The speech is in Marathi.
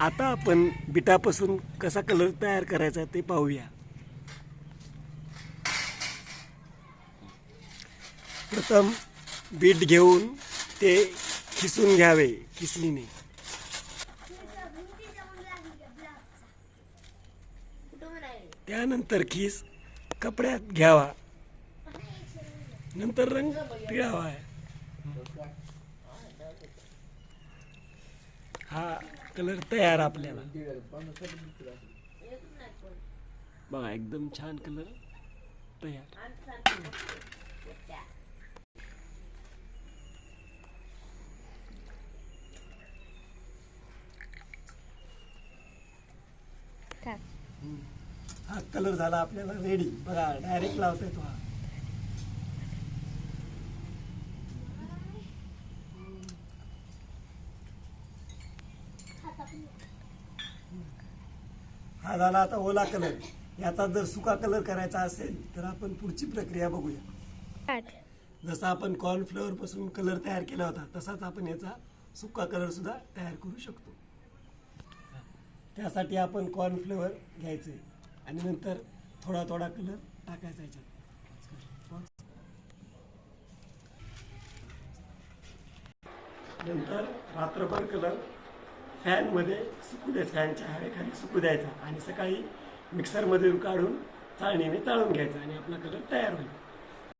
आता आपण बिटापासून कसा कलर तयार करायचा ते पाहूया. प्रथम बीट घेऊन ते खिसून घ्यावे खिसणीने. त्यानंतर खिस कपड्यात घ्यावा. नंतर रंग पिळावा हा कलर तयार आपल्याला. बघा एकदम छान कलर तयार. हा कलर झाला आपल्याला रेडी बघा डायरेक्ट लावतोय तो हा. हा झाला आता ओला कलर. याचा जर सुका कलर करायचा असेल तर आपण पुढची प्रक्रिया बघूया. जसा आपण कॉर्नफ्लॉवर पासून कलर तयार केला होता तसाच आपण याचा सुका कलर सुद्धा तयार करू शकतो. त्यासाठी आपण कॉर्नफ्लॉवर घ्यायचे आणि नंतर थोडा थोडा कलर टाकायचा याच्यात. नंतर रात्रभर कलर फॅनमध्ये सुकू द्यायचं फॅनच्या हवेखाली सुकू द्यायचा आणि सकाळी मिक्सरमधून काढून चाळणीने चाळून घ्यायचा आणि आपला कलर तयार होईल.